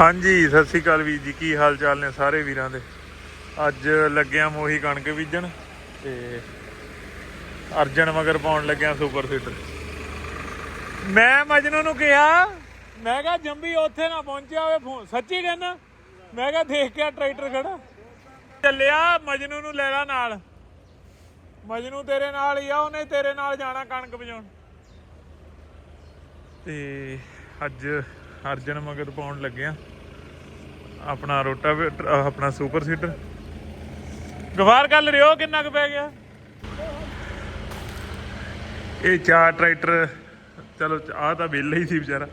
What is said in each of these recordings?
ਹਾਂਜੀ, ਸਤਿ ਸ੍ਰੀ ਅਕਾਲ ਵੀਰ ਜੀ, ਕੀ ਹਾਲ ਚਾਲ ਨੇ ਸਾਰੇ ਵੀਰਾਂ ਦੇ? ਅੱਜ ਲੱਗਿਆ ਮੋਹੀ ਕਣਕ ਬੀਜਣ ਤੇ ਅਰਜਨ ਮਗਰ ਪਾਉਣ ਲੱਗਿਆ ਸੁਪਰ ਸੀਡਰ ਮੈਂ ਮਜਨੂ ਨੂੰ ਕਿਹਾ, ਮੈਂ ਕਿਹਾ ਜੰਬੀ ਉੱਥੇ ਨਾ ਪਹੁੰਚਿਆ ਹੋਵੇ ਫੋਨ, ਸੱਚੀ ਕਹਿੰਦਾ? ਮੈਂ ਕਿਹਾ ਦੇਖ ਕੇ ਟਰੈਕਟਰ ਖੜਾ। ਚੱਲਿਆ ਮਜਨੂ ਨੂੰ ਲੈ ਲਾ ਨਾਲ। ਮਜਨੂ ਤੇਰੇ ਨਾਲ ਹੀ ਆ, ਉਹਨੇ ਤੇਰੇ ਨਾਲ ਜਾਣਾ ਕਣਕ ਵਜਾਉਣ ਤੇ ਅੱਜ ਅਰਜਨ ਮਗਰ ਪਾਉਣ ਲੱਗਿਆ ਆਪਣਾ ਰੋਟਾ ਆਪਣਾ ਸੁਪਰ ਸੀਟਰ ਗਵਾਰ ਕਰ ਰਿਓ, ਕਿੰਨਾ ਕੁ ਪੈ ਗਿਆ? ਇਹ ਚਾਰ ਟਰੈਕਟਰ, ਚਲੋ ਆਹ ਤਾਂ ਵਿਹਲੇ ਹੀ ਸੀ ਵਿਚਾਰਾ।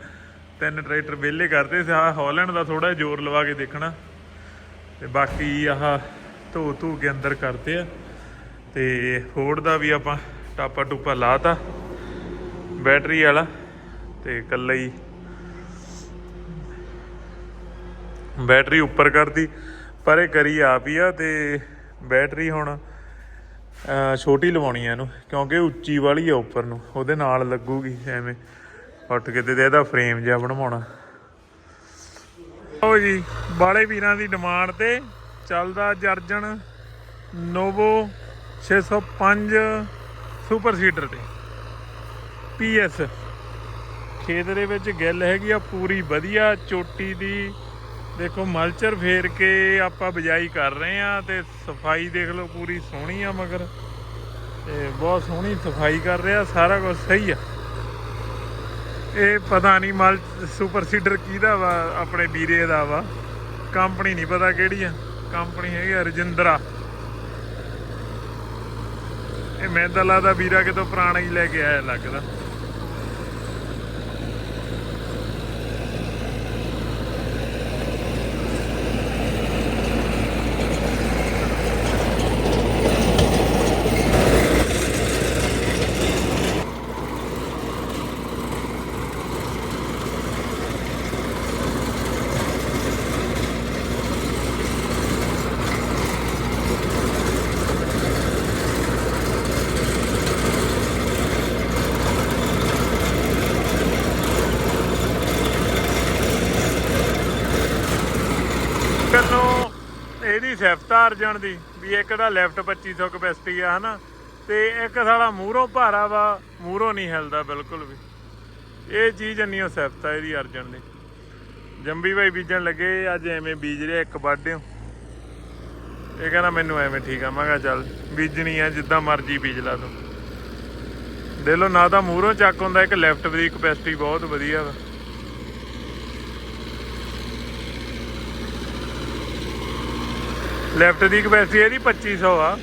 ਤਿੰਨ ਟਰੈਕਟਰ ਵਿਹਲੇ ਕਰਦੇ ਸੀ। ਆਹ ਹਾਲੈਂਡ ਦਾ ਥੋੜਾ ਜ਼ੋਰ ਲਵਾ ਕੇ ਦੇਖਣਾ। ਤੇ ਬਾਕੀ ਆਹ ਧੋ ਧੂ ਕੇ ਅੰਦਰ ਕਰਦੇ ਆ। ਤੇ ਫੋਰਡ ਦਾ ਵੀ ਆਪਾਂ ਟਾਪਾ ਟੂਪਾ ਲਾਤਾ। ਬੈਟਰੀ ਵਾਲਾ। ਤੇ ਇਕੱਲਾ ਹੀ ਬੈਟਰੀ ਉੱਪਰ ਕਰਦੀ, ਪਰ ਇਹ ਕਰੀ ਆਪ ਹੀ ਆ ਤੇ ਬੈਟਰੀ ਹੁਣ ਛੋਟੀ ਲਵਾਉਣੀ ਆ ਇਹਨੂੰ, ਕਿਉਂਕਿ ਉੱਚੀ ਵਾਲੀ ਆ ਉੱਪਰ ਨੂੰ, ਉਹਦੇ ਨਾਲ ਲੱਗੂਗੀ ਐਵੇਂ। ਉੱਠ ਕੇ ਤੇ ਇਹਦਾ ਫਰੇਮ ਜਿਹਾ ਬਣਵਾਉਣਾ। ਲਓ ਜੀ, ਬਾਲੇ ਵੀਰਾਂ ਦੀ ਡਿਮਾਂਡ ਤੇ ਚੱਲਦਾ ਜਰਜਨ ਨੋਵੋ 605 ਸੁਪਰ ਸੀਡਰ ਤੇ। ਪੀਐਸ ਖੇਤ ਦੇ ਵਿੱਚ ਗਿੱਲ ਹੈਗੀ ਆ, ਪੂਰੀ ਵਧੀਆ, ਚੋਟੀ ਦੀ ਦੇਖੋ, ਮਲਚਰ ਫੇਰ ਕੇ ਆਪਾਂ ਬਿਜਾਈ ਕਰ ਰਹੇ ਆ ਤੇ ਸਫ਼ਾਈ ਦੇਖ ਲਓ, ਪੂਰੀ ਸੋਹਣੀ ਆ ਮਗਰ। ਤੇ ਬਹੁਤ ਸੋਹਣੀ ਸਫ਼ਾਈ ਕਰ ਰਿਹਾ, ਸਾਰਾ ਕੁਝ ਸਹੀ ਆ। ਇਹ ਪਤਾ ਨਹੀਂ ਮਲ, ਸੁਪਰ ਸੀਡਰ ਕਿਹਦਾ ਵਾ, ਆਪਣੇ ਵੀਰੇ ਦਾ ਵਾ। ਕੰਪਨੀ ਨਹੀਂ ਪਤਾ ਕਿਹੜੀ ਆ, ਕੰਪਨੀ ਹੈਗੀ ਆ ਰਜਿੰਦਰਾ। ਇਹ ਮੈਂ ਤਾਂ ਲੱਗਦਾ ਵੀਰਾ ਕਿਤੋਂ ਪੁਰਾਣਾ ਹੀ ਲੈ ਕੇ ਆਇਆ ਲੱਗਦਾ ਕੰਨੋਂ ਇਹਦੀ ਸਿਫਤ ਆ ਅਰਜਨ ਦੀ, ਵੀ ਇੱਕ ਦਾ ਲੈਫਟ 2500 ਕਪੈਸਿਟੀ ਆ, ਹਨਾ? ਤੇ ਇੱਕ ਸਾਲਾ ਮੂਹਰੋਂ ਭਾਰਾ ਵਾ, ਮੂਹਰੋਂ ਨਹੀਂ ਹਿਲਦਾ ਬਿਲਕੁਲ ਵੀ। ਇਹ ਚੀਜ਼ ਇੰਨੀ ਉਹ ਸਿਫਤ ਆ ਇਹਦੀ ਅਰਜਨ ਦੀ। ਜੰਬੀ ਭਾਈ ਬੀਜਣ ਲੱਗੇ, ਅੱਜ ਐਵੇਂ ਬੀਜ ਰਿਹਾ, ਇੱਕ ਵਾਢਿਓ। ਇਹ ਕਹਿੰਦਾ, ਮੈਨੂੰ ਐਵੇਂ ਠੀਕ ਆ। ਮੈਂ ਕਿਹਾ, ਚੱਲ, ਬੀਜਣੀ ਆ, ਜਿੱਦਾਂ ਮਰਜ਼ੀ ਬੀਜ ਲਾ ਤੂੰ। ਦੇ ਲੋ ਨਾ ਤਾਂ ਮੂਹਰੋਂ ਚੱਕ ਹੁੰਦਾ, ਇੱਕ ਲੈਫਟ ਦੀ ਕਪੈਸਿਟੀ ਬਹੁਤ ਵਧੀਆ ਵਾ। ਲੈਫਟ ਦੀ ਕਪੈਸਿਟੀ ਇਹਦੀ 2500 ਆ।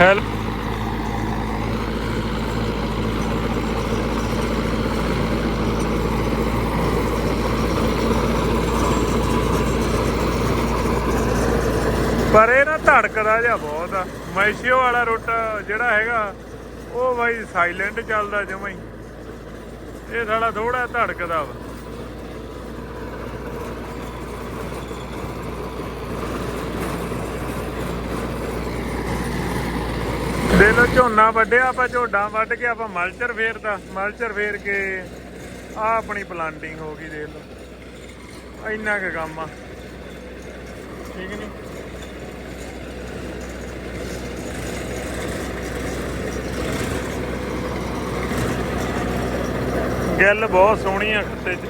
ਹੈਲਪ ਪਰ ਇਹ ਨਾ ਧੜਕਦਾ ਜਿਹਾ ਬਹੁਤ ਆ। ਮੈਸ਼ੀਓ ਵਾਲਾ ਰੁੱਟ ਜਿਹੜਾ ਹੈਗਾ, ਉਹ ਬਾਈ ਸਾਇਲੈਂਟ ਚੱਲਦਾ ਜਮਾਂ ਇਹ ਸਾਲਾ ਥੋੜਾ ਧੜਕਦਾ ਵਾ। ਦੇ ਲੋ ਝੋਨਾ ਵੱਢਿਆ, ਆਪਾਂ ਝੋਡਾ ਵੱਢ ਕੇ ਆਪਾਂ ਮਲਚਰ ਫੇਰਦਾ ਮਲਚਰ ਫੇਰ ਕੇ ਆ ਆਪਣੀ ਪਲਾਂਟਿੰਗ ਹੋ ਗਈ, ਦੇਖ ਲੋ ਇੰਨਾ ਕੁ ਕੰਮ ਆ। ਠੀਕ ਨਹੀਂ ਗੱਲ ਬਹੁਤ ਸੋਹਣੀ ਆ ਖੱਤੇ 'ਚ।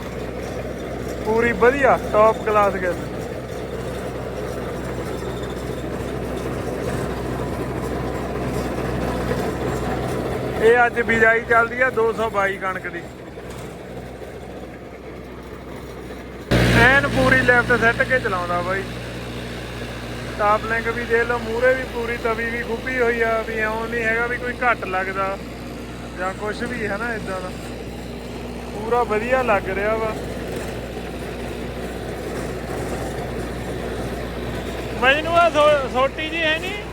ਪੂਰੀ ਵਧੀਆ ਟੌਪ ਕਲਾਸ ਗੱਲ। ਇਹ ਅੱਜ ਬਿਜਾਈ ਚੱਲਦੀ ਆ 222 ਕਣਕ ਦੀ। ਐਨ ਪੂਰੀ ਲੈਫਟ ਸੈੱਟ ਕੇ ਚਲਾਉਂਦਾ ਬਾਈ। ਟਾਪ ਲਿੰਕ ਵੀ ਦੇਖ ਲਓ ਮੂਰੇ ਵੀ ਪੂਰੀ ਤਵੀ ਵੀ ਖੁੱਬੀ ਹੋਈ ਆ, ਵੀ ਐਉਂ ਨਹੀਂ ਹੈਗਾ ਵੀ ਕੋਈ ਘੱਟ ਲੱਗਦਾ ਜਾਂ ਕੁਝ ਵੀ ਹੈ ਨਾ ਇਦਾਂ ਦਾ। ਪੂਰਾ ਵਧੀਆ ਲੱਗ ਰਿਹਾ ਵਾ। ਮੈਨੂੰ ਆ ਛੋਟੀ ਜੀ ਹੈ ਨਹੀਂ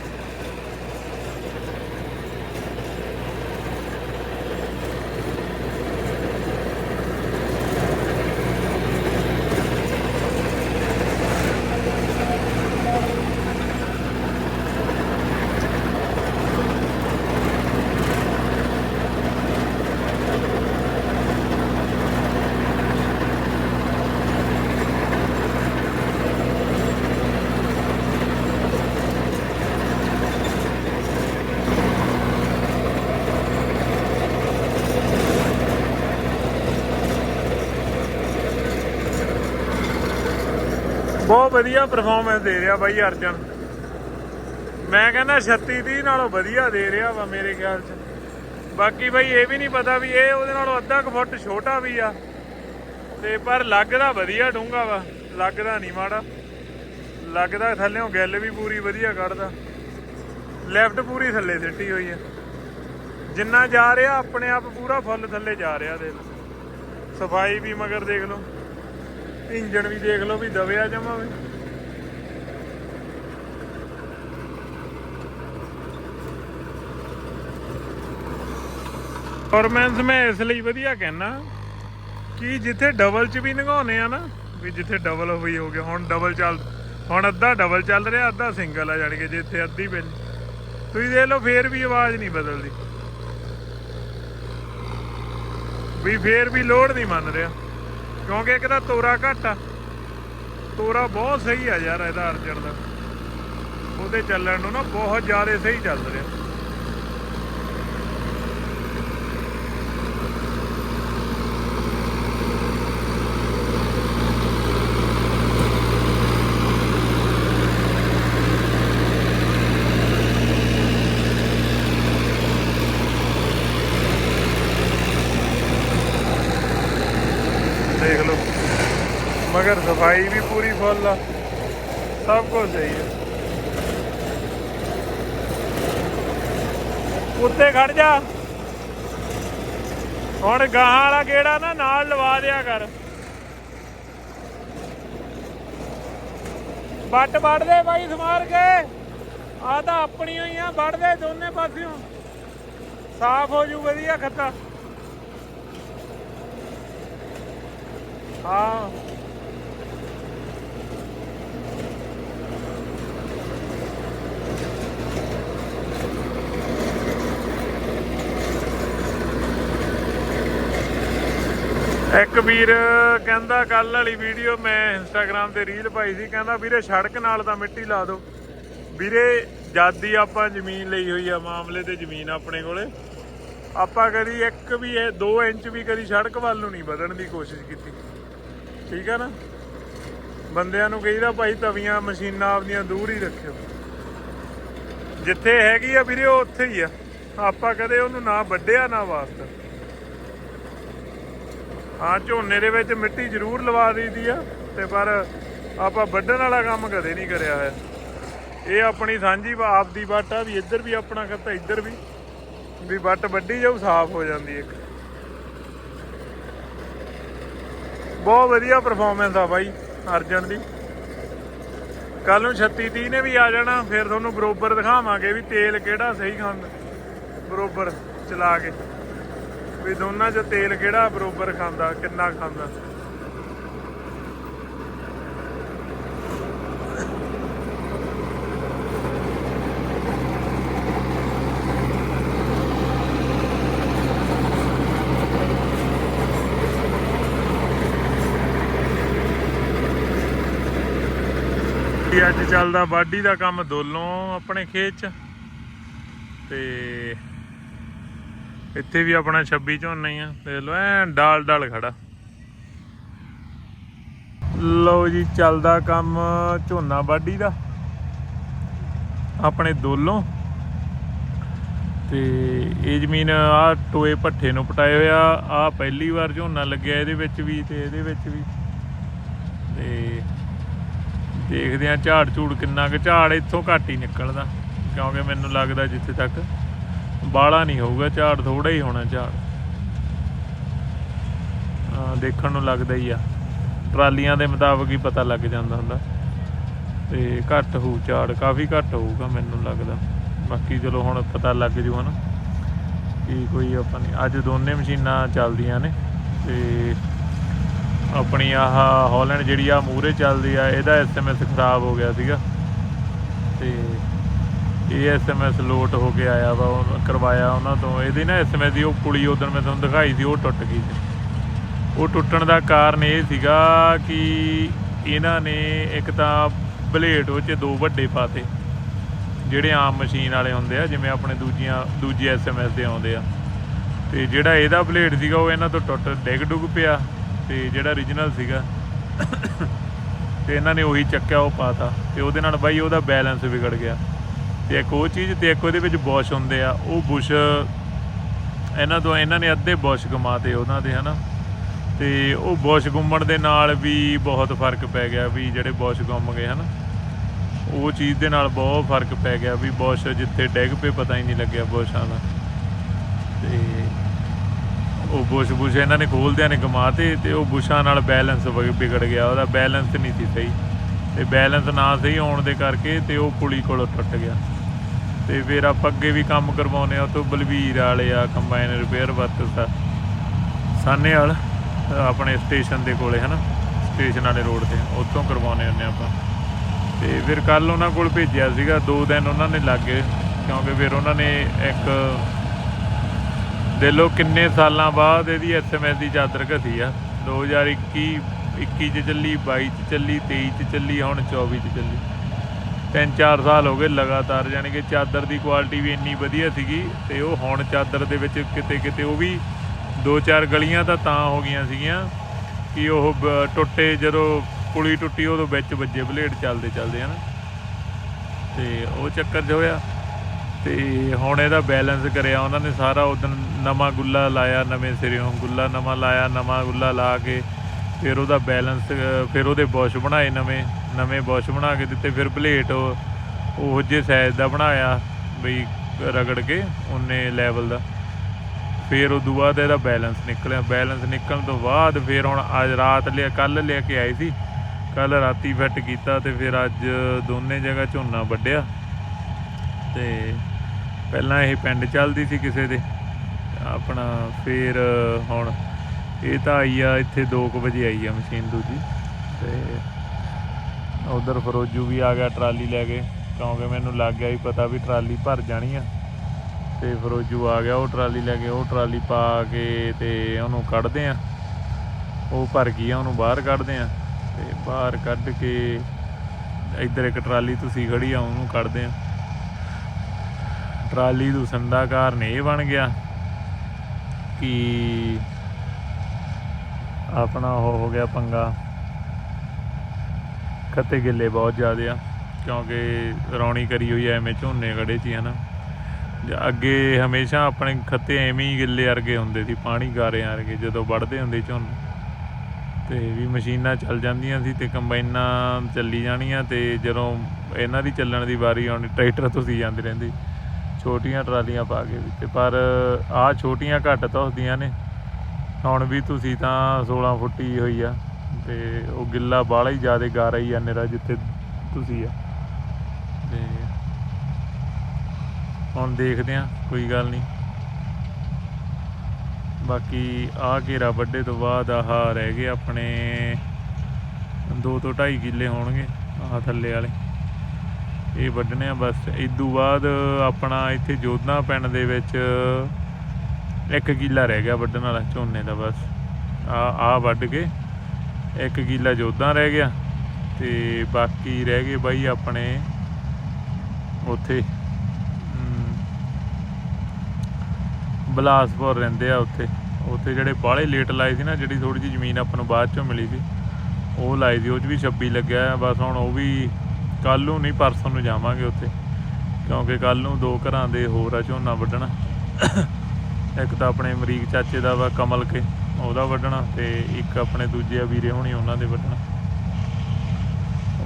ਬਹੁਤ ਵਧੀਆ ਪਰਫਾਰਮੈਂਸ ਦੇ ਰਿਹਾ ਬਾਈ ਅਰਜਨ। ਮੈਂ ਕਹਿੰਦਾ 36 30 ਨਾਲੋਂ ਵਧੀਆ ਦੇ ਰਿਹਾ ਵਾ ਮੇਰੇ ਖਿਆਲ 'ਚ। ਬਾਕੀ ਬਾਈ ਇਹ ਵੀ ਨਹੀਂ ਪਤਾ ਵੀ ਇਹ ਉਹਦੇ ਨਾਲੋਂ ਅੱਧਾ ਕੁ ਫੁੱਟ ਛੋਟਾ ਵੀ ਆ। ਤੇ ਪਰ ਲੱਗਦਾ ਵਧੀਆ ਡੂੰਗਾ ਵਾ, ਲੱਗਦਾ ਨਹੀਂ ਮਾੜਾ। ਲੱਗਦਾ ਥੱਲੇੋਂ ਗਿੱਲ ਵੀ ਪੂਰੀ ਵਧੀਆ ਕੱਢਦਾ। ਲੈਫਟ ਪੂਰੀ ਥੱਲੇ ਸਿੱਟੀ ਹੋਈ ਆ। ਜਿੰਨਾ ਜਾ ਰਿਹਾ ਆਪਣੇ ਆਪ ਪੂਰਾ ਫੁੱਲ ਥੱਲੇ ਜਾ ਰਿਹਾ ਦੇ ਸਫ਼ਾਈ ਵੀ ਮਗਰ ਦੇਖ ਲਓ। ਇੰਜਣ ਵੀ ਦੇਖ ਲਓ ਵੀ ਦਬਿਆ ਜਮਾ ਵੀ। ਪਰਫਾਰਮੈਂਸ ਮੈਂ ਇਸ ਲਈ ਵਧੀਆ ਕਹਿਣਾ ਕਿ ਜਿੱਥੇ ਡਬਲ ਚ ਵੀ ਨਗਾਉਨੇ ਆ ਨਾ, ਵੀ ਜਿੱਥੇ ਡਬਲ ਹੋਈ ਹੋ ਗਿਆ, ਹੁਣ ਡਬਲ ਚੱਲ ਹੁਣ ਅੱਧਾ ਡਬਲ ਚੱਲ ਰਿਹਾ, ਅੱਧਾ ਸਿੰਗਲ ਆ ਜਾਣੀ ਕਿ ਜਿੱਥੇ ਅੱਧੀ ਬਿਲ ਤੁਸੀਂ ਦੇਖ ਲਓ, ਫੇਰ ਵੀ ਆਵਾਜ਼ ਨਹੀਂ ਬਦਲਦੀ। ਵੀ ਫੇਰ ਵੀ ਲੋਡ ਨਹੀਂ ਮੰਨ ਰਿਹਾ। ਕਿਉਂਕਿ ਇੱਕ ਤਾਂ ਤੋਰਾ ਘੱਟ ਆ। ਤੋਰਾ ਬਹੁਤ ਸਹੀ ਆ ਯਾਰ ਇਹਦਾ ਅਰਜਨ ਦਾ। ਉਹਦੇ ਚੱਲਣ ਨੂੰ ਨਾ ਬਹੁਤ ਜ਼ਿਆਦਾ ਸਹੀ ਚੱਲ ਰਿਹਾ ਦੇਖ ਲਓ ਮਗਰ ਸਫ਼ਾਈ ਵੀ ਪੂਰੀ ਫੁੱਲ ਆ। ਸਭ ਕੁਝ ਸਹੀ ਹੈ ਉੱਤੇ ਖੜ ਜਾ। ਹੁਣ ਗਾਹਾਂ ਵਾਲਾ ਗੇੜਾ ਨਾ ਨਾਲ ਲਵਾ ਦਿਆ ਕਰ। ਵੱਟ ਵੱਢ ਦੇ ਬਾਈ ਸਮਾਰ ਕੇ। ਆ ਤਾਂ ਆਪਣੀ ਹੋਈ ਆ, ਵੱਢ ਦੇ ਦੋਨੇ ਪਾਸਿਓਂ। ਸਾਫ਼ ਹੋ ਜੂ ਵਧੀਆ ਖੱਤਾ। ਹਾਂ। ਇੱਕ ਵੀਰ ਕਹਿੰਦਾ ਕੱਲ ਵਾਲੀ ਵੀਡੀਓ ਮੈਂ ਇੰਸਟਾਗ੍ਰam ਤੇ ਰੀਲ ਪਾਈ ਸੀ। ਕਹਿੰਦਾ, ਵੀਰੇ, ਸੜਕ ਨਾਲ ਤਾਂ ਮਿੱਟੀ ਲਾ ਦਿਓ। ਵੀਰੇ, ਜਾਦੀ ਆਪਾਂ ਜ਼ਮੀਨ ਲਈ ਹੋਈ ਆ, ਮਾਮਲੇ ਤੇ ਜ਼ਮੀਨ ਆਪਣੇ ਕੋਲੇ। ਆਪਾਂ ਕਦੀ ਇੱਕ ਵੀ ਇਹ 2 ਇੰਚ ਵੀ ਕਦੀ ਸੜਕ ਵੱਲ ਨੂੰ ਨਹੀਂ ਵਧਣ ਦੀ ਕੋਸ਼ਿਸ਼ ਕੀਤੀ। ਠੀਕ ਹੈ ਨਾ? ਬੰਦਿਆਂ ਨੂੰ ਕਹੀਦਾ, ਭਾਈ, ਤਵੀਆਂ, ਮਸ਼ੀਨਾਂ ਆਪਦੀਆਂ ਦੂਰ ਹੀ ਰੱਖਿਓ। ਜਿੱਥੇ ਹੈਗੀ ਆ ਵੀਰੇ, ਉਹ ਉੱਥੇ ਹੀ ਆ। ਆਪਾਂ ਕਦੇ ਉਹਨੂੰ ਨਾ ਵੱਢਿਆ, ਨਾ ਵਾਸਤਾ। ਹਾਂ, ਝੋਨੇ ਦੇ ਵਿੱਚ ਮਿੱਟੀ ਜ਼ਰੂਰ ਲਵਾ ਦਈਦੀ ਆ, ਤੇ ਪਰ ਆਪਾਂ ਵੱਢਣ ਵਾਲਾ ਕੰਮ ਕਦੇ ਨਹੀਂ ਕਰਿਆ ਹੋਇਆ। ਇਹ ਆਪਣੀ ਸਾਂਝੀ ਵਾ- ਆਪ ਦੀ ਵੱਟ ਆ ਵੀ ਇੱਧਰ ਵੀ ਆਪਣਾ ਖੱਤਾ ਇੱਧਰ ਵੀ। ਵੀ ਵੱਟ ਵੱਢੀ ਜਾਊ, ਸਾਫ਼ ਹੋ ਜਾਂਦੀ ਇੱਕ। ਬਹੁਤ ਵਧੀਆ ਪਰਫਾਰਮੈਂਸ ਆ ਬਾਈ, ਅਰਜਨ ਦੀ। ਕੱਲ ਨੂੰ 36 30 ਨੇ ਵੀ ਆ ਜਾਣਾ, ਫਿਰ ਤੁਹਾਨੂੰ ਬਰੋਬਰ ਦਿਖਾਵਾਂਗੇ ਵੀ ਤੇਲ ਕਿਹੜਾ ਸਹੀ ਖਾਂਦਾ, ਬਰੋਬਰ ਚਲਾ ਕੇ। ਵੀ ਦੋਨਾਂ 'ਚ ਤੇਲ ਕਿਹੜਾ ਬਰੋਬਰ ਖਾਂਦਾ, ਕਿੰਨਾ ਖਾਂਦਾ ਇਹ ਅੱਜ ਚੱਲਦਾ ਵਾਢੀ ਦਾ ਕੰਮ ਦੋਲੋਂ ਆਪਣੇ ਖੇਤ 'ਚ। ਤੇ ਇੱਥੇ ਵੀ ਆਪਣਾ 26 ਝੋਨਾ ਹੀ ਆ। ਦੇਖ ਲਓ ਐ ਡਾਲ ਡਾਲ ਖੜਾ। ਲਓ ਜੀ, ਚੱਲਦਾ ਕੰਮ ਝੋਨਾ ਵਾਢੀ ਦਾ। ਆਪਣੇ ਦੋਲੋਂ। ਤੇ ਇਹ ਜ਼ਮੀਨ ਆ ਟੋਏ ਪੱਠੇ ਨੂੰ ਪਟਾਏ ਹੋਇਆ ਆ ਪਹਿਲੀ ਵਾਰ ਝੋਨਾ ਲੱਗਿਆ ਇਹਦੇ ਵਿੱਚ ਵੀ ਤੇ ਇਹਦੇ ਵਿੱਚ ਵੀ। ਤੇ ਦੇਖਦੇ ਆ ਝਾੜ ਝੂੜ ਕਿੰਨਾ ਕੁ, ਝਾੜ ਇੱਥੋਂ ਘੱਟ ਹੀ ਨਿਕਲਦਾ, ਕਿਉਂਕਿ ਮੈਨੂੰ ਲੱਗਦਾ ਜਿੱਥੇ ਤੱਕ ਬਾਲਾ ਨਹੀਂ ਹੋਊਗਾ, ਝਾੜ ਥੋੜਾ ਹੀ ਹੋਣਾ ਝਾੜ। ਦੇਖਣ ਨੂੰ ਲੱਗਦਾ ਹੀ ਆ। ਟਰਾਲੀਆਂ ਦੇ ਮੁਤਾਬਕ ਹੀ ਪਤਾ ਲੱਗ ਜਾਂਦਾ ਹੁੰਦਾ। ਤੇ ਘੱਟ ਹੋਊ ਝਾੜ, ਕਾਫੀ ਘੱਟ ਹੋਊਗਾ ਮੈਨੂੰ ਲੱਗਦਾ। ਬਾਕੀ ਚਲੋ ਹੁਣ ਪਤਾ ਲੱਗ ਜੂ ਹਨਾ, ਕੀ ਕੋਈ ਆਪਾਂ ਨੇ ਅੱਜ ਦੋਨੇ ਮਸ਼ੀਨਾਂ ਚੱਲਦੀਆਂ ਨੇ, ਤੇ ਆਪਣੀ ਆਹ ਹਾਲੈਂਡ ਜਿਹੜੀ ਆ ਮੂਰੇ ਚੱਲਦੀ ਆ, ਇਹਦਾ ਐਸਐਮਐਸ ਖਰਾਬ ਹੋ ਗਿਆ ਸੀਗਾ। ਤੇ ਇਹ ਐਸਐਮਐਸ ਲੋਟ ਹੋ ਕੇ ਆਇਆ ਵਾ, ਉਹ ਕਰਵਾਇਆ ਉਹਨਾਂ ਤੋਂ। ਇਹਦੀ ਨਾ ਐਸਐਮਐਸ ਦੀ ਉਹ ਪੁਲੀ ਉਦੋਂ ਮੈਂ ਤੁਹਾਨੂੰ ਦਿਖਾਈ ਸੀ, ਉਹ ਟੁੱਟ ਗਈ ਸੀ। ਉਹ ਟੁੱਟਣ ਦਾ ਕਾਰਨ ਇਹ ਸੀਗਾ ਕਿ ਇਹਨਾਂ ਨੇ ਇੱਕ ਤਾਂ ਬਲੇਡ ਉਹ 'ਚ ਦੋ ਵੱਡੇ ਪਾਤੇ, ਜਿਹੜੇ ਆਮ ਮਸ਼ੀਨ ਵਾਲੇ ਹੁੰਦੇ ਆ, ਜਿਵੇਂ ਆਪਣੇ ਦੂਜੀਆਂ, ਦੂਜੀ ਐਸਐਮਐਸ ਦੇ ਆਉਂਦੇ ਆ। ਤੇ ਜਿਹੜਾ ਇਹਦਾ ਬਲੇਡ ਸੀਗਾ, ਉਹ ਇਹਨਾਂ ਤੋਂ ਟੁੱਟ, ਡਿੱਗ ਡੁੱਗ ਪਿਆ। ਤੇ ਜਿਹੜਾ origignal ਸੀਗਾ, ਤੇ ਇਹਨਾਂ ਨੇ ਉਹੀ ਚੱਕਿਆ, ਉਹ ਪਾਤਾ। ਤੇ ਉਹਦੇ ਨਾਲ ਬਾਈ ਉਹਦਾ ਬੈਲੈਂਸ ਵਿਗੜ ਗਿਆ। ਤੇ ਇੱਕ ਉਹ ਚੀਜ਼ ਤੇ ਇੱਕ ਉਹਦੇ ਵਿੱਚ ਬੋਸ਼ ਹੁੰਦੇ ਆ, ਉਹ ਬੁਸ਼ ਇਹਨਾਂ ਤੋਂ, ਇਹਨਾਂ ਨੇ ਅੱਧੇ ਬੋਸ਼ ਗਮਾਤੇ ਉਹਨਾਂ ਦੇ, ਹਨਾ। ਤੇ ਉਹ ਬੋਸ਼ ਗੁੰਮਣ ਦੇ ਨਾਲ ਵੀ ਬਹੁਤ ਫ਼ਰਕ ਪੈ ਗਿਆ ਵੀ ਜਿਹੜੇ ਬੋਸ਼ ਗੁੰਮ ਗਏ, ਹਨਾ। ਉਹ ਚੀਜ਼ ਦੇ ਨਾਲ ਬਹੁਤ ਫ਼ਰਕ ਪੈ ਗਿਆ ਵੀ ਬੋਸ਼ ਜਿੱਥੇ ਡਿੱਗ ਪਏ, ਪਤਾ ਹੀ ਨਹੀਂ ਲੱਗਿਆ ਬੋਸ਼ਾਂ ਦਾ। ਤੇ ਉਹ ਬੁਸ਼ ਬੁਸ਼ ਇਹਨਾਂ ਨੇ ਖੋਲਦਿਆਂ ਨੇ ਗਮਾਤੇ ਤੇ ਉਹ ਬੁਸ਼ਾਂ ਨਾਲ ਬੈਲੈਂਸ ਵਿਗੜ ਗਿਆ, ਉਹਦਾ ਬੈਲੈਂਸ ਨਹੀਂ ਸੀ ਸਹੀ। ਤੇ ਬੈਲੈਂਸ ਨਾ ਸਹੀ ਹੋਣ ਦੇ ਕਰਕੇ ਤੇ ਉਹ ਪੁਲੀ ਕੋਲੋਂ ਟੁੱਟ ਗਿਆ। ਤੇ ਫਿਰ ਆਪਾਂ ਅੱਗੇ ਵੀ ਕੰਮ ਕਰਵਾਉਨੇ ਆ ਉਹ ਤੋਂ ਬਲਵੀਰ ਵਾਲੇ ਆ ਕੰਬਾਈਨ ਰਿਪੇਅਰ ਵਰਕਸ ਸਾਨੇ ਵਾਲ, ਆਪਣੇ ਸਟੇਸ਼ਨ ਦੇ ਕੋਲੇ, ਹਨਾ? ਸਟੇਸ਼ਨ ਵਾਲੇ ਰੋਡ ਤੇ, ਉੱਥੋਂ ਕਰਵਾਉਨੇ ਹੁੰਦੇ ਆਪਾਂ। ਤੇ ਫਿਰ ਕੱਲ ਉਹਨਾਂ ਕੋਲ ਭੇਜਿਆ ਸੀਗਾ, ਦੋ ਦਿਨ ਉਹਨਾਂ ਨੇ ਲੱਗੇ ਕਿਉਂਕਿ ਫਿਰ ਉਹਨਾਂ ਨੇ ਇੱਕ ਦੇ ਲੋ ਕਿੰਨੇ ਸਾਲਾਂ ਬਾਅਦ ਇਹਦੀ ਐਸਐਮਐਸ ਦੀ ਚਾਦਰ ਘਸੀ ਆ। 2021 21 ਚ ਚੱਲੀ 22 ਚ ਚੱਲੀ 23 ਚ ਚੱਲੀ, ਹੁਣ 24 ਚ ਚੱਲੀ। ਤਿੰਨ ਚਾਰ ਸਾਲ ਹੋ ਗਏ ਲਗਾਤਾਰ ਯਾਨੀ ਕਿ ਚਾਦਰ ਦੀ ਕੁਆਲਿਟੀ ਵੀ ਇੰਨੀ ਵਧੀਆ ਸੀਗੀ ਤੇ ਉਹ ਹੁਣ ਚਾਦਰ ਦੇ ਵਿੱਚ ਕਿਤੇ ਕਿਤੇ ਉਹ ਵੀ ਦੋ ਚਾਰ ਗਲੀਆਂ ਤਾਂ ਤਾਂ ਹੋ ਗਈਆਂ ਸੀਗੀਆਂ ਕਿ ਉਹ ਬ- ਟੁੱਟੇ ਜਦੋਂ ਪੁਲੀ ਟੁੱਟੀ ਉਦੋਂ ਵਿੱਚ ਵੱਜੇ ਬਲੇਡ ਚੱਲਦੇ ਚੱਲਦੇ, ਹਨ? ਤੇ ਉਹ ਚੱਕਰ ਜੋ ਹੋਇਆ ਤੇ ਹੁਣ ਇਹਦਾ ਬੈਲੈਂਸ ਕਰਿਆ ਉਹਨਾਂ ਨੇ ਸਾਰਾ ਉਦੋਂ ਨਵਾਂ ਗੁੱਲਾ ਲਾਇਆ, ਨਵੇਂ ਸਿਰਿਓਂ ਗੁੱਲਾ ਨਵਾਂ ਲਾਇਆ, ਨਵਾਂ ਗੁੱਲਾ ਲਾ ਕੇ ਫਿਰ ਉਹਦਾ ਬੈਲੈਂਸ, ਫਿਰ ਉਹਦੇ ਬੁਸ਼ ਬਣਾਏ ਨਵੇਂ ਨਵੇਂ ਬੁਸ਼ ਬਣਾ ਕੇ ਦਿੱਤੇ, ਫਿਰ ਪਲੇਟ ਉਹ ਉਹ ਜੇ ਸਾਈਜ਼ ਦਾ ਬਣਾਇਆ ਬਈ ਰਗੜ ਕੇ ਉਹਨੇ ਲੈਵਲ ਦਾ। ਫਿਰ ਉਹ ਉਦੋਂ ਦਾ ਇਹਦਾ ਬੈਲੈਂਸ ਨਿਕਲਿਆ, ਬੈਲੈਂਸ ਨਿਕਲਣ ਤੋਂ ਬਾਅਦ ਫਿਰ ਹੁਣ ਅੱਜ ਰਾਤ ਲਿਆ ਕੱਲ ਲੈ ਕੇ ਆਏ ਸੀ। ਕੱਲ ਰਾਤੀ ਫਿੱਟ ਕੀਤਾ ਤੇ ਫਿਰ ਅੱਜ ਦੋਨੇ ਜਗ੍ਹਾ ਝੋਨਾ ਵੱਢਿਆ। ਤੇ ਪਹਿਲਾਂ ਇਹ ਪਿੰਡ ਚੱਲਦੀ ਸੀ ਕਿਸੇ ਦੇ। ਆਪਣਾ ਫਿਰ ਹੁਣ ਇਹ ਤਾਂ ਆਈ ਆ, ਇੱਥੇ 2 ਵਜੇ ਆਈ ਆ ਮਸ਼ੀਨ ਦੂਜੀ। ਤੇ ਉਧਰ ਫਰੋਜੂ ਵੀ ਆ ਗਿਆ ਟਰਾਲੀ ਲੈ ਕੇ, ਕਿਉਂਕਿ ਮੈਨੂੰ ਲੱਗ ਗਿਆ ਵੀ ਪਤਾ ਵੀ ਟਰਾਲੀ ਭਰ ਜਾਣੀ ਆ। ਤੇ ਫਰੋਜੂ ਆ ਗਿਆ ਉਹ ਟਰਾਲੀ ਲੈ ਕੇ, ਉਹ ਟਰਾਲੀ ਪਾ ਕੇ ਤੇ ਉਹਨੂੰ ਕੱਢਦੇ ਆ। ਉਹ ਭਰ ਗਈ ਆ, ਉਹਨੂੰ ਬਾਹਰ ਕੱਢਦੇ ਆ। ਤੇ ਬਾਹਰ ਕੱਢ ਕੇ ਇੱਧਰ ਇੱਕ ਟਰਾਲੀ ਤੁਸੀਂ ਖੜੀ ਆ, ਉਹਨੂੰ ਕੱਢਦੇ ਆ। ਟਰਾਲੀ ਦਾ ਸੰਦਾ ਕਾਰਨ ਇਹ ਬਣ ਗਿਆ। ਕਿ ਆਪਣਾ ਉਹ ਹੋ ਗਿਆ ਪੰਗਾ। ਖੱਤੇ ਗਿੱਲੇ ਬਹੁਤ ਜ਼ਿਆਦੇ ਆ, ਕਿਉਂਕਿ ਰੌਣੀ ਕਰੀ ਹੋਈ ਐ ਐਵੇਂ ਝੋਨੇ ਖੜੇ ਸੀ, ਹਨਾ। ਜਾਂ ਅੱਗੇ ਹਮੇਸ਼ਾ ਆਪਣੇ ਖੱਤੇ ਐਵੇਂ ਹੀ ਗਿੱਲੇ ਵਰਗੇ ਹੁੰਦੇ ਸੀ, ਪਾਣੀ ਗਾਰੇ ਵਰਗੇ, ਜਦੋਂ ਵੱਢਦੇ ਹੁੰਦੇ ਸੀ ਝੋਨੇ। ਤੇ ਵੀ ਮਸ਼ੀਨਾਂ ਚੱਲ ਜਾਂਦੀਆਂ ਸੀ ਤੇ ਕੰਬਾਈਨਾਂ ਚੱਲੀ ਜਾਣੀਆਂ ਤੇ ਜਦੋਂ ਇਹਨਾਂ ਦੀ ਚੱਲਣ ਦੀ ਵਾਰੀ ਆਉਣੀ, ਟਰੈਕਟਰ ਤੁਸੀਂ ਜਾਂਦੇ ਰਹਿੰਦੇ। ਛੋਟੀਆਂ ਟਰਾਲੀਆਂ ਪਾ ਕੇ ਵਿੱਚ ਪਰ ਆਹ ਛੋਟੀਆਂ ਘੱਟ ਧੁਖਦੀਆਂ ਨੇ। ਹੁਣ ਵੀ ਤੁਸੀਂ ਤਾਂ 16 ਫੁੱਟੀ ਹੋਈ ਆ ਤੇ ਉਹ ਗਿੱਲਾ ਬਾਲਾ ਹੀ ਜ਼ਿਆਦਾ ਗਾਰਾ ਹੀ ਆ ਨਿਰਾ ਜਿੱਥੇ ਤੁਸੀਂ ਆ। ਤੇ ਹੁਣ ਦੇਖਦੇ ਆ ਕੋਈ ਗੱਲ ਨਹੀਂ। ਬਾਕੀ ਆਹ ਘੇਰਾ ਵੱਡੇ ਤੋਂ ਬਾਅਦ ਆਹ ਰਹਿ ਗਏ ਆਪਣੇ 2 ਤੋਂ 2.5 ਕਿੱਲੇ ਹੋਣਗੇ, ਆਹ ਥੱਲੇ ਵਾਲੇ। ਇਹ ਵੱਢਣੇ ਆ ਬਸ। ਇਦੋਂ ਬਾਅਦ ਆਪਣਾ ਇੱਥੇ ਜੋਧਨਾ ਪਿੰਡ ਦੇ ਵਿੱਚ ਇੱਕ ਕਿੱਲਾ ਰਹਿ ਗਿਆ ਵੱਢਣ ਵਾਲਾ ਝੋਨੇ ਦਾ ਬਸ। ਆ ਆ ਵੱਢ ਕੇ ਇੱਕ ਕਿੱਲਾ ਜੋਧਾ ਰਹਿ ਗਿਆ ਤੇ ਬਾਕੀ ਰਹਿ ਗਏ ਬਾਈ ਆਪਣੇ ਉੱਥੇ। ਅਮ, ਬਲਾਸਪੁਰ ਰਹਿੰਦੇ ਆ ਉੱਥੇ। ਉੱਥੇ ਜਿਹੜੇ ਬਾਹਲੇ ਲੇਟ ਲਾਏ ਸੀ ਨਾ ਜਿਹੜੀ ਥੋੜੀ ਜਿਹੀ ਜ਼ਮੀਨ ਆਪਾਂ ਨੂੰ ਬਾਅਦ ਚੋਂ ਮਿਲੀ ਸੀ ਉਹ ਲਾਈ ਸੀ। ਉਹ 'ਚ ਵੀ 26 ਲੱਗਿਆ ਆ ਬਸ ਹੁਣ ਉਹ ਵੀ ਕੱਲ ਨੂੰ ਨਹੀਂ, ਪਰਸੋਂ ਨੂੰ ਜਾਵਾਂਗੇ ਉੱਥੇ। ਕਿਉਂਕਿ ਕੱਲ ਨੂੰ ਦੋ ਘਰਾਂ ਦੇ ਹੋਰ ਆ, ਝੋਨਾ ਵੱਢਣਾ। ਇੱਕ ਤਾਂ ਆਪਣੇ ਅਮਰੀਕ ਚਾਚੇ ਦਾ ਵਾ, ਕਮਲ ਕੇ, ਉਹਦਾ ਵੱਢਣਾ ਤੇ ਇੱਕ ਆਪਣੇ ਦੂਜੇ ਆ ਵੀਰੇ ਹੋਣੀ, ਉਹਨਾਂ ਦੇ ਵੱਢਣਾ।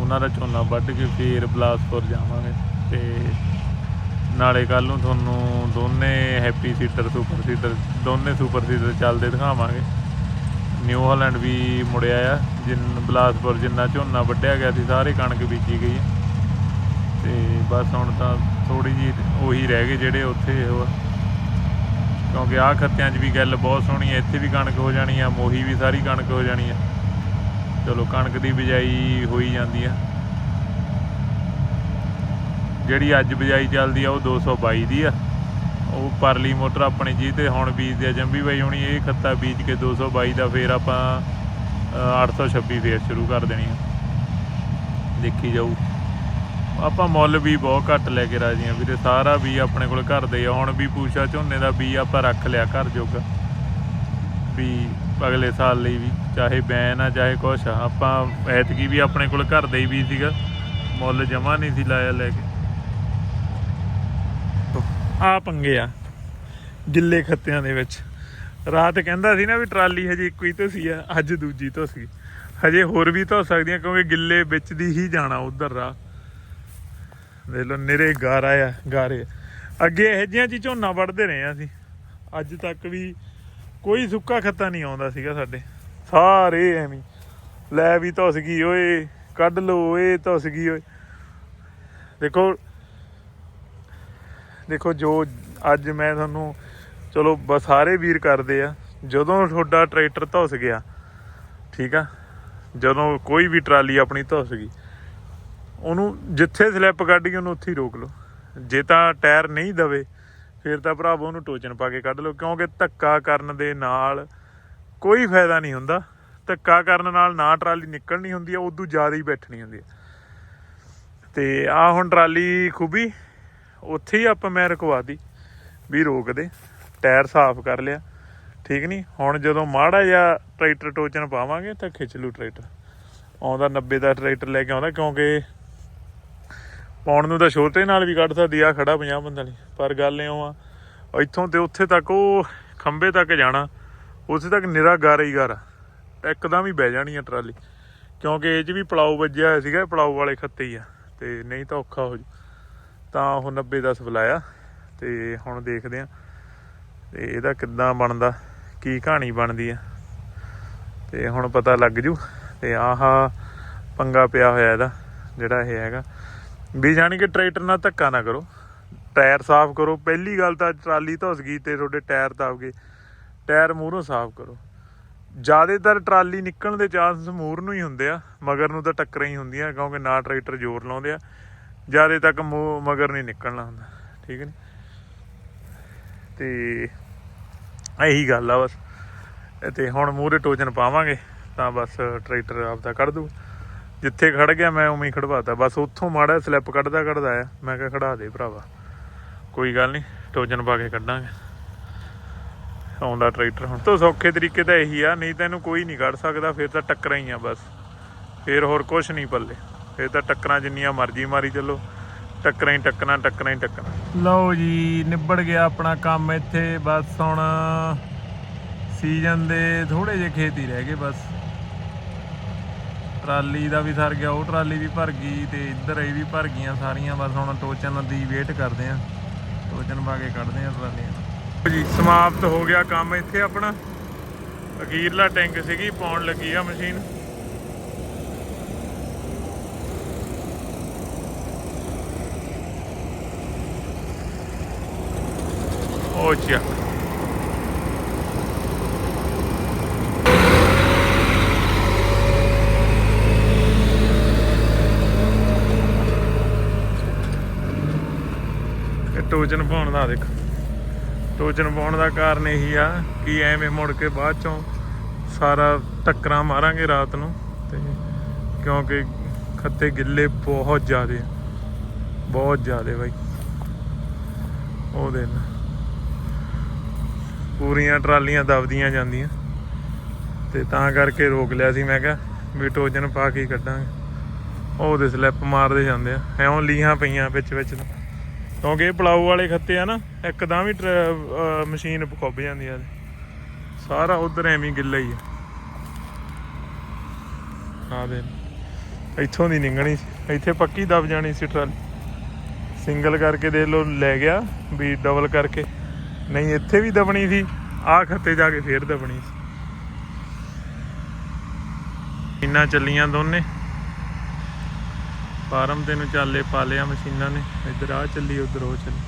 ਉਹਨਾਂ ਦਾ ਝੋਨਾ ਵੱਢ ਕੇ ਫੇਰ ਬਲਾਸਪੁਰ ਜਾਵਾਂਗੇ ਤੇ ਨਾਲੇ ਕੱਲ ਨੂੰ ਤੁਹਾਨੂੰ ਦੋਨੇ ਹੈਪੀ ਸੀਟਰ, ਸੁਪਰ ਸੀਟਰ, ਦੋਨੇ ਸੁਪਰ ਸੀਟਰ ਚੱਲਦੇ ਦਿਖਾਵਾਂਗੇ। ਨਿਊ ਹਾਲੈਂਡ ਵੀ ਮੁੜਿਆ ਆ, ਜਿੰਨ ਬਲਾਸਪੁਰ ਜਿੰਨਾ ਝੋਨਾ ਵੱਢਿਆ ਗਿਆ ਸੀ, ਸਾਰੇ ਕਣਕ ਬੀਜੀ ਗਈ ਹੈ ਤੇ ਬਸ ਹੁਣ ਤਾਂ ਥੋੜੀ ਜੀ ਉਹੀ ਰਹਿ ਗਏ ਜਿਹੜੇ ਉੱਥੇ ਉਹ ਕਿਉਂਕਿ ਆਹ ਖੱਤਿਆਂ 'ਚ ਵੀ ਗੱਲ ਬਹੁਤ ਸੋਹਣੀ ਹੈ ਇੱਥੇ ਵੀ ਕਣਕ ਹੋ ਜਾਣੀ ਆ, ਮੋਹੀ ਵੀ ਸਾਰੀ ਕਣਕ ਹੋ ਜਾਣੀ ਆ। ਚਲੋ, ਕਣਕ ਦੀ ਬਿਜਾਈ ਹੋਈ ਜਾਂਦੀ ਆ। ਜਿਹੜੀ ਅੱਜ ਬਿਜਾਈ ਚੱਲਦੀ ਆ, ਉਹ 222 ਦੀ ਆ। ਉਹ ਪਰਲੀ ਮੋਟਰ ਆਪਣੀ ਜੀ ਤੇ ਹੁਣ ਬੀਜਦੇ ਆ ਜੰਬੀ ਬਾਈ ਹੁਣੀ ਇਹ ਖੱਤਾ ਬੀਜ ਕੇ 222 ਦਾ ਫੇਰ ਆਪਾਂ ਅ, 826 ਫੇਰ ਸ਼ੁਰੂ ਕਰ ਦੇਣੀ ਆ। ਦੇਖੀ ਜਾਊ। ਆਪਾਂ ਮੁੱਲ ਵੀ ਬਹੁਤ ਘੱਟ ਲੈ ਕੇ ਰਾਜੀ ਆ ਵੀਰੇ ਸਾਰਾ ਵੀ ਆਪਣੇ ਕੋਲ ਘਰ ਦੇ ਆ। ਹੁਣ ਵੀ ਪੂਛਾ ਝੋਨੇ ਦਾ ਵੀ ਆਪਾਂ ਰੱਖ ਲਿਆ ਘਰ ਜੋਗਾ। ਵੀ ਅਗਲੇ ਸਾਲ ਲਈ ਵੀ ਚਾਹੇ ਬੈਨ ਆ ਚਾਹੇ ਕੁਛ ਆ। ਆਪਾਂ ਐਤਕੀ ਵੀ ਆਪਣੇ ਕੋਲ ਘਰ ਦਾ ਹੀ ਵੀ ਸੀਗਾ। ਮੁੱਲ ਜਮਾ ਨਹੀਂ ਸੀ ਲਾਇਆ ਲੈ ਕੇ। ਆ ਪੰਗੇ ਆ, ਗਿੱਲੇ ਖੱਤਿਆਂ ਦੇ ਵਿੱਚ। ਰਾਤ ਕਹਿੰਦਾ ਸੀ ਨਾ ਵੀ ਟਰਾਲੀ ਹਜੇ ਇੱਕੋ ਹੀ ਧੋਸੀ ਆ, ਅੱਜ ਦੂਜੀ ਧੋਸੀ। ਹਜੇ ਹੋਰ ਵੀ ਧੋ ਸਕਦੀਆਂ ਕਿਉਂਕਿ ਗਿੱਲੇ ਵਿੱਚ ਦੀ ਹੀ ਜਾਣਾ ਉਧਰ ਰਾਹ। ਦੇਖ ਲਓ ਨਿਰੇ ਗਾਰਾ ਆ, ਗਾਰੇ ਅੱਗੇ ਇਹੋ ਜਿਹੀਆਂ ਚ ਝੋਨਾ ਵੜਦੇ ਰਹੇ ਆ ਅਸੀਂ। ਅੱਜ ਤੱਕ ਵੀ ਕੋਈ ਸੁੱਕਾ ਖੱਤਾ ਨਹੀਂ ਆਉਂਦਾ ਸੀਗਾ ਸਾਡੇ। ਸਾਰੇ ਐਵੇਂ ਲੈ ਵੀ ਧੁੱਸ ਗਈ ਓਏ, ਕੱਢ ਲੋ ਓਏ, ਧੁੱਸ ਗਈ ਓਏ। ਦੇਖੋ ਦੇਖੋ ਜੋ ਅੱਜ ਮੈਂ ਤੁਹਾਨੂੰ, ਚਲੋ ਬਸ ਸਾਰੇ ਵੀਰ ਕਰਦੇ ਆ। ਜਦੋਂ ਤੁਹਾਡਾ ਟਰੈਕਟਰ ਧੁੱਸ ਗਿਆ, ਠੀਕ ਆ? ਜਦੋਂ ਕੋਈ ਵੀ ਟਰਾਲੀ ਆਪਣੀ ਧੁੱਸ ਗਈ, ਉਹਨੂੰ ਜਿੱਥੇ ਸਲਿੱਪ ਕੱਢ ਗਈ, ਉਹਨੂੰ ਉੱਥੇ ਹੀ ਰੋਕ ਲਓ। ਜੇ ਤਾਂ ਟਾਇਰ ਨਹੀਂ ਦਵੇ, ਫਿਰ ਤਾਂ ਭਰਾਵੋ ਉਹਨੂੰ ਟੋਚਨ ਪਾ ਕੇ ਕੱਢ ਲਓ, ਕਿਉਂਕਿ ਧੱਕਾ ਕਰਨ ਦੇ ਨਾਲ ਕੋਈ ਫਾਇਦਾ ਨਹੀਂ ਹੁੰਦਾ। ਧੱਕਾ ਕਰਨ ਨਾਲ ਨਾ ਟਰਾਲੀ ਨਿਕਲਣੀ ਹੁੰਦੀ ਆ, ਉਦੋਂ ਜ਼ਿਆਦਾ ਹੀ ਬੈਠਣੀ ਹੁੰਦੀ ਆ। ਤੇ ਆ ਹੁਣ ਟਰਾਲੀ ਖੂਬੀ ਉੱਥੇ ਹੀ ਆਪਾਂ ਮੈਂ ਰਖਵਾਤੀ ਵੀ ਰੋਕ ਦੇ, ਟਾਇਰ ਸਾਫ਼ ਕਰ ਲਿਆ। ਠੀਕ ਨਹੀਂ ਹੁਣ ਜਦੋਂ ਮਾੜਾ ਜਿਹਾ ਟਰੈਕਟਰ ਟੋਚਨ ਪਾਵਾਂਗੇ ਤਾਂ ਖਿੱਚ ਲੂ ਟਰੈਕਟਰ। ਆਉਂਦਾ 90 ਦਾ ਟਰੈਕਟਰ ਲੈ ਕੇ ਆਉਂਦਾ ਕਿਉਂਕਿ ਪਾਉਣ ਨੂੰ ਤਾਂ ਛੋਟੇ ਨਾਲ ਵੀ ਕੱਢ ਸਕਦੀ ਆ ਖੜਾ 50 ਬੰਦਾ ਲਈ। ਪਰ ਗੱਲ ਇਉਂ ਆ, ਇੱਥੋਂ ਤੇ ਉੱਥੇ ਤੱਕ ਉਹ ਖੰਬੇ ਤੱਕ ਜਾਣਾ, ਉੱਥੇ ਤੱਕ ਨਿਰਾ ਗਾਰਾ ਹੀ ਗਾਰਾ ਇੱਕਦਮ ਹੀ ਬਹਿ ਜਾਣੀ ਆ ਟਰਾਲੀ। ਕਿਉਂਕਿ ਇਹ 'ਚ ਵੀ ਪਲਾਉ ਵੱਜਿਆ ਹੋਇਆ ਸੀਗਾ ਇਹ ਪਲਾਉ ਵਾਲੇ ਖੱਤੇ ਹੀ ਆ। ਤੇ ਨਹੀਂ ਤਾਂ ਔਖਾ ਹੋ ਜੂ। ਤਾਂ ਉਹ 90 10 ਬੁਲਾਇਆ ਤੇ ਹੁਣ ਦੇਖਦੇ ਆ ਤੇ ਇਹਦਾ ਕਿੱਦਾਂ ਬਣਦਾ, ਕੀ ਕਹਾਣੀ ਬਣਦੀ ਆ। ਤੇ ਹੁਣ ਪਤਾ ਲੱਗ ਜੂ ਤੇ ਆਹ ਪੰਗਾ ਪਿਆ ਹੋਇਆ ਇਹਦਾ, ਜਿਹੜਾ ਇਹ ਹੈਗਾ। ਵੀ ਜਾਣੀ ਕਿ ਟਰੈਕਟਰ ਨਾਲ ਧੱਕਾ ਨਾ ਕਰੋ, ਟਾਇਰ ਸਾਫ਼ ਕਰੋ। ਪਹਿਲੀ ਗੱਲ ਤਾਂ ਟਰਾਲੀ ਧੁੱਸ ਗਈ ਤੇ ਤੁਹਾਡੇ ਟਾਇਰ ਦਬ ਗਏ ਟਾਇਰ ਮੂਹਰੋਂ ਸਾਫ਼ ਕਰੋ। ਜ਼ਿਆਦਾਤਰ ਟਰਾਲੀ ਨਿਕਲਣ ਦੇ ਚਾਂਸ ਮੂਹਰ ਨੂੰ ਹੀ ਹੁੰਦੇ ਆ, ਮਗਰ ਨੂੰ ਤਾਂ ਟੱਕਰਾਂ ਹੀ ਹੁੰਦੀਆਂ ਕਿਉਂਕਿ ਨਾ ਟਰੈਕਟਰ ਜ਼ੋਰ ਲਾਉਂਦੇ ਆ। ਜਿਆਦੇ ਤੱਕ ਮੂੰਹ- ਮਗਰ ਨਹੀਂ ਨਿਕਲਣਾ ਹੁੰਦਾ, ਠੀਕ ਹੈ ਨੀ? ਤੇ ਇਹੀ ਗੱਲ ਆ ਬਸ। ਤੇ ਹੁਣ ਮੂਹਰੇ ਟੋਜਨ ਪਾਵਾਂਗੇ, ਤਾਂ ਬਸ ਟਰੈਕਟਰ ਆਪਦਾ ਕੱਢ ਦੂ। ਜਿੱਥੇ ਖੜ ਗਿਆ ਮੈਂ ਉਵੇਂ ਹੀ ਖੜਵਾਤਾ ਬਸ ਉੱਥੋਂ ਮਾੜਾ ਸਲਿੱਪ ਕੱਢਦਾ ਕੱਢਦਾ ਆ ਮੈਂ ਕਿਹਾ ਖੜਾ ਦੇ ਭਰਾਵਾ। ਕੋਈ ਗੱਲ ਨਹੀਂ ਟੋਜਨ ਪਾ ਕੇ ਕੱਢਾਂਗੇ। ਆਉਂਦਾ ਟਰੈਕਟਰ ਹੁਣ। ਤੋਂ ਸੌਖੇ ਤਰੀਕੇ ਤਾਂ ਇਹੀ ਆ, ਨਹੀਂ ਤਾਂ ਇਹਨੂੰ ਕੋਈ ਨਹੀਂ ਕੱਢ ਸਕਦਾ, ਫਿਰ ਤਾਂ ਟੱਕਰਾਂ ਹੀ ਆ ਬਸ। ਫਿਰ ਹੋਰ ਕੁਝ ਨਹੀਂ ਪੱਲੇ। ਫਿਰ ਤਾਂ ਟੱਕਰਾਂ ਜਿੰਨੀਆਂ ਮਰਜ਼ੀ ਮਾਰੀ ਚੱਲੋ। ਟੱਕਰਾਂ ਹੀ ਟੱਕਰਾਂ ਟੱਕਰਾਂ ਹੀ ਟੱਕਰਾਂ। ਲਓ ਜੀ, ਨਿਬੜ ਗਿਆ ਆਪਣਾ ਕੰਮ ਇੱਥੇ, ਬਸ ਹੁਣ ਸੀਜ਼ਨ ਦੇ ਥੋੜੇ ਜਿਹੇ ਖੇਤ ਹੀ ਰਹਿ ਗਏ ਬਸ। ਟਰਾਲੀ ਦਾ ਵੀ ਸਰ ਗਿਆ, ਉਹ ਟਰਾਲੀ ਵੀ ਭਰ ਗਈ ਤੇ ਇੱਧਰ ਇਹ ਵੀ ਭਰ ਗਈਆਂ ਸਾਰੀਆਂ, ਬਸ ਹੁਣ ਟੋਚਨ ਦੀ ਵੇਟ ਕਰਦੇ ਆ। ਟੋਚਨ ਪਾ ਕੇ ਕੱਢਦੇ ਆ ਟਰਾਲੀਆਂ ਜੀ, ਸਮਾਪਤ ਹੋ ਗਿਆ ਕੰਮ ਇੱਥੇ ਆਪਣਾ। ਅਖੀਰਲਾ ਟੈਂਕ ਸੀਗੀ, ਪਾਉਣ ਲੱਗੀ ਆ ਮਸ਼ੀਨ। ਉਹ ਚੱਕ ਇਹ ਪਾਉਣ ਦਾ ਦੇਖ। ਟੋਚਨ ਪਾਉਣ ਦਾ ਕਾਰਨ ਇਹੀ ਆ ਕਿ ਐਵੇਂ ਮੁੜ ਕੇ ਬਾਅਦ ਚੋਂ ਸਾਰਾ ਟੱਕਰਾਂ ਮਾਰਾਂਗੇ ਰਾਤ ਨੂੰ ਤੇ ਕਿਉਂਕਿ ਖੱਤੇ ਗਿੱਲੇ ਬਹੁਤ ਜ਼ਿਆਦੇ ਬਹੁਤ ਜ਼ਿਆਦੇ ਬਾਈ। ਉਹ ਦਿਨ। ਪੂਰੀਆਂ ਟਰਾਲੀਆਂ ਦਬਦੀਆਂ ਜਾਂਦੀਆਂ। ਤੇ ਤਾਂ ਕਰਕੇ ਰੋਕ ਲਿਆ ਸੀ, ਮੈਂ ਕਿਹਾ ਵੀ ਟੋਜਨ ਪਾ ਕੇ ਕੱਢਾਂਗੇ। ਉਹ ਦੇ ਸਲਿੱਪ ਮਾਰਦੇ ਜਾਂਦੇ ਆ। ਐਉਂ ਲੀਹਾਂ ਪਈਆਂ ਵਿੱਚ ਵਿੱਚ ਕਿਉਂਕਿ ਇਹ ਪਲਾਊ ਵਾਲੇ ਖੱਤੇ ਆ ਨਾ ਇੱਕਦਮ ਹੀ ਟਰ- ਮਸ਼ੀਨ ਖੁੱਬ ਜਾਂਦੀ ਆ ਸਾਰਾ ਉਧਰ ਐਵੇਂ ਗਿੱਲਾ ਹੀ ਆ। ਆ ਦੇ ਇੱਥੋਂ ਦੀ ਨਿੰਗਣੀ ਸੀ। ਇੱਥੇ ਪੱਕੀ ਦਬ ਜਾਣੀ ਸੀ ਟਰਾਲੀ। ਸਿੰਗਲ ਕਰਕੇ ਦੇ ਲੋ ਲੈ ਗਿਆ, ਵੀ ਡਬਲ ਕਰਕੇ। ਨਹੀਂ, ਇੱਥੇ ਵੀ ਦਬਣੀ ਸੀ ਆ ਖੱਤੇ ਜਾ ਕੇ ਫੇਰ ਦਬਣੀ ਸੀ। ਮਸ਼ੀਨਾਂ ਚੱਲੀਆਂ ਦੋਨੇ। ਫਾਰਮ ਤੇ ਨੂੰ ਚਾਲੇ ਪਾ ਲਿਆ ਮਸ਼ੀਨਾਂ ਨੇ, ਇੱਧਰ ਆ ਚੱਲੀ, ਉਧਰ ਉਹ ਚੱਲੀ।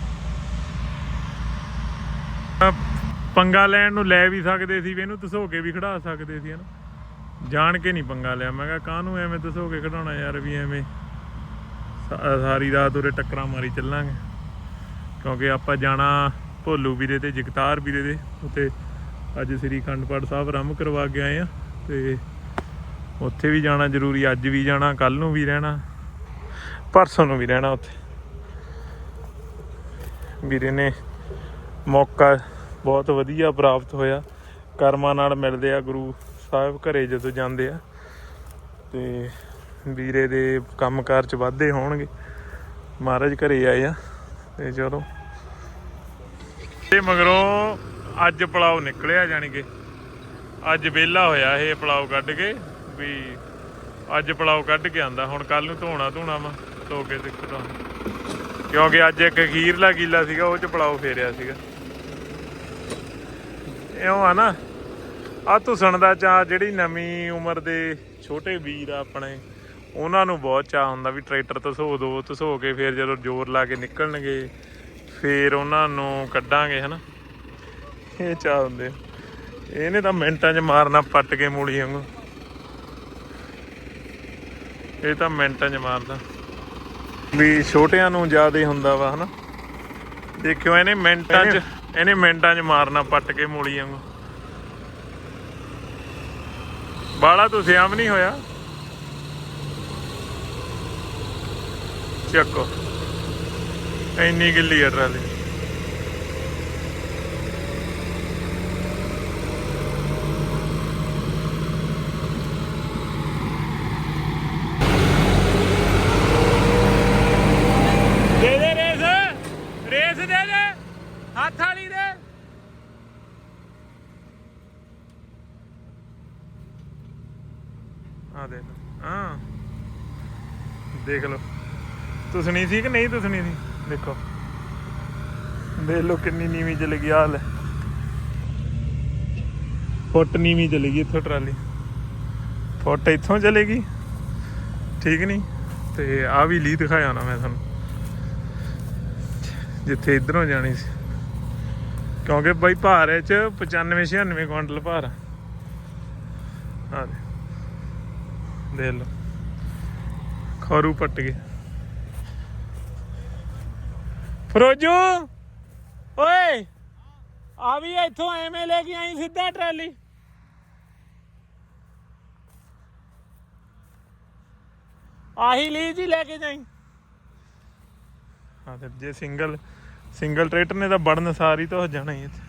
ਪੰਗਾ ਲੈਣ ਨੂੰ ਲੈ ਵੀ ਸਕਦੇ ਸੀ, ਵੀ ਇਹਨੂੰ ਧਸੋ ਕੇ ਵੀ ਖੜਾ ਸਕਦੇ ਸੀ, ਹਨਾ। ਜਾਣ ਕੇ ਨਹੀਂ ਪੰਗਾ ਲਿਆ, ਮੈਂ ਕਿਹਾ ਕਾਹਨੂੰ ਐਵੇਂ ਧਸੋ ਕੇ ਖੜਾਉਣਾ ਯਾਰ ਵੀ ਐਵੇਂ। ਸਾਰੀ ਰਾਤ ਉਰੇ ਟੱਕਰਾਂ ਮਾਰੀ ਚੱਲਾਂਗੇ। ਕਿਉਂਕਿ ਆਪਾਂ ਜਾਣਾ ਭੋਲੂ ਵੀਰੇ ਤੇ ਜਗਤਾਰ ਵੀਰੇ ਦੇ ਉੱਤੇ ਅੱਜ ਸ੍ਰੀ ਖੰਡਪਾਠ ਸਾਹਿਬ ਆਰੰਭ ਕਰਵਾ ਕੇ ਆਏ ਆ ਤੇ ਉੱਥੇ ਵੀ ਜਾਣਾ ਜ਼ਰੂਰੀ, ਅੱਜ ਵੀ ਜਾਣਾ ਕੱਲ ਨੂੰ ਵੀ ਰਹਿਣਾ, ਪਰਸੋਂ ਨੂੰ ਵੀ ਰਹਿਣਾ ਉੱਥੇ। ਵੀਰੇ ਨੇ ਮੌਕਾ ਬਹੁਤ ਵਧੀਆ ਪ੍ਰਾਪਤ ਹੋਇਆ। ਕਰਮਾਂ ਨਾਲ ਮਿਲਦੇ ਆ ਗੁਰੂ ਸਾਹਿਬ ਘਰੇ ਜਦੋਂ ਜਾਂਦੇ ਆ ਤੇ ਵੀਰੇ ਦੇ ਕੰਮਕਾਰ ਚ ਵਾਧੇ ਹੋਣਗੇ। ਮਹਾਰਾਜ ਘਰੇ ਆਏ ਆ ਤੇ ਚਲੋ ਤੇ ਮਗਰੋਂ ਅੱਜ ਪਲਾਉ ਨਿਕਲਿਆ ਜਾਣੀ ਕਿ ਅੱਜ ਵਿਹਲਾ ਹੋਇਆ ਇਹ ਪਲਾਉ ਕੱਢ ਕੇ ਵੀ ਅੱਜ ਪਲਾਉ ਕੱਢ ਕੇ ਆਂਦਾ, ਹੁਣ ਕੱਲ ਨੂੰ ਧੋਣਾ ਧੋਣਾ ਵਾ, ਧੋ ਕੇ ਦਿੱਕਤ ਕਿਉਂਕਿ ਅੱਜ ਇੱਕ ਅਖੀਰਲਾ ਕੀਲਾ ਸੀਗਾ, ਉਹ ਚ ਪਲਾਉ ਫੇਰਿਆ ਸੀਗਾ। ਇਉਂ ਆ ਨਾ ਆ ਧੁਸਣ ਦਾ ਚਾਹ ਜਿਹੜੀ ਨਵੀਂ ਉਮਰ ਦੇ ਛੋਟੇ ਵੀਰ ਆ ਆਪਣੇ, ਉਹਨਾਂ ਨੂੰ ਬਹੁਤ ਚਾਹ ਹੁੰਦਾ ਵੀ ਟਰੈਕਟਰ ਧਸੋ ਦੋ ਧੋ ਕੇ ਫਿਰ ਜਦੋਂ ਜ਼ੋਰ ਲਾ ਕੇ ਨਿਕਲਣਗੇ। ਫੇਰ ਉਹਨਾਂ ਨੂੰ ਕੱਢਾਂਗੇ, ਹਨਾ? ਇਹ ਚਾਹ ਹੁੰਦੇ ਇਹਨੇ ਤਾਂ ਮਿੰਟਾਂ 'ਚ ਮਾਰਨਾ ਪੱਟ ਕੇ ਮੂਲੀ ਵਾਂਗੂ। ਇਹ ਤਾਂ ਮਿੰਟਾਂ 'ਚ ਮਾਰਦਾ। ਵੀ ਛੋਟਿਆਂ ਨੂੰ ਜ਼ਿਆਦਾ ਹੁੰਦਾ ਵਾ, ਹਨਾ? ਦੇਖਿਓ, ਇਹਨੇ ਮਿੰਟਾਂ 'ਚ, ਇਹਨੇ ਮਿੰਟਾਂ 'ਚ ਮਾਰਨਾ ਪੱਟ ਕੇ ਮੂਲੀ ਵਾਂਗੂ। ਬਾਲਾ, ਤੋਂ ਸਿਆਮ ਨਹੀਂ ਹੋਇਆ? ਚੱਕੋ। ਇੰਨੀ ਗਿੱਲੀ ਆ ਟਰਾਲੀ। ਦੇ ਦੇ ਰੇਸ ਰੇਸ ਦੇ ਦੇ ਹੱਥ ਵਾਲੀ ਦੇ। ਆ ਦੇਖ ਹਾਂ। ਦੇਖ ਲਓ। ਤੁਸਣੀ ਸੀ ਕਿ ਨਹੀਂ ਤੁਸਣੀ ਸੀ? ਦੇਖੋ। ਦੇਖ ਲਓ ਕਿੰਨੀ ਨੀਵੀਂ ਚਲੀ ਗਈ ਹਾਲ ਫੁੱਟ ਨੀਵੀਂ ਚਲੀ ਗਈ ਇੱਥੋਂ ਟਰਾਲੀ। ਫੁੱਟ ਇੱਥੋਂ ਚਲੇਗੀ ਠੀਕ ਨਹੀਂ ਤੇ ਆ ਵੀ ਲੀ ਦਿਖਾਇਆ ਨਾ ਮੈਂ ਤੁਹਾਨੂੰ। ਜਿੱਥੇ ਇਧਰੋਂ ਜਾਣੀ ਸੀ। ਕਿਉਂਕਿ ਬਾਈ ਭਾਰ ਇਹ ਚ 95 96 ਕੁਇੰਟਲ ਭਾਰ ਆ। ਆਹ ਦੇ ਦੇਖ ਖਰੂ ਪੱਟ ਗਏ। ਫਰੋਜੂ ਓਏ, ਆ ਵੀ ਇੱਥੋਂ ਐਵੇਂ ਲੈ ਕੇ ਆਈ ਸਿੱਧਾ ਟਰਾਲੀ। ਆਹੀ ਲਈ ਜੀ ਲੈ ਕੇ ਜਾਈ। ਹਾਂ ਤੇ ਜੇ ਸਿੰਗਲ ਸਿੰਗਲ ਟਰੈਕਟਰ ਨੇ ਤਾਂ ਬੜਨ ਸਾਰੀ ਤਾਂ ਹੋ ਜਾਣਾ ਹੀ ਇੱਥੇ।